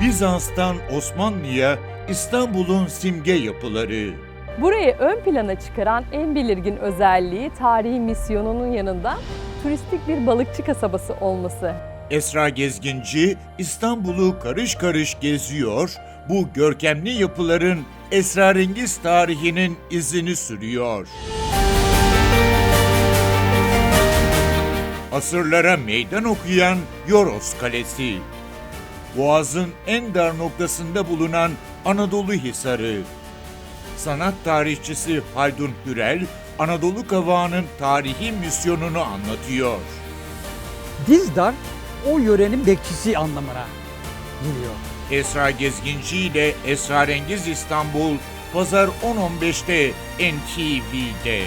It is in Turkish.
Bizans'tan Osmanlı'ya İstanbul'un simge yapıları. Burayı ön plana çıkaran en belirgin özelliği tarihi misyonunun yanında turistik bir balıkçı kasabası olması. Esra Gezginci İstanbul'u karış karış geziyor, bu görkemli yapıların esrarengiz tarihinin izini sürüyor. Asırlara meydan okuyan Yoros Kalesi. Boğaz'ın en dar noktasında bulunan Anadolu Hisarı. Sanat tarihçisi Haldun Hürel, Anadolu Kavağı'nın tarihi misyonunu anlatıyor. Dizdar o yörenin bekçisi anlamına geliyor. Esra Gezginci ile Esrarengiz İstanbul Pazar 10.15'te NTV'de.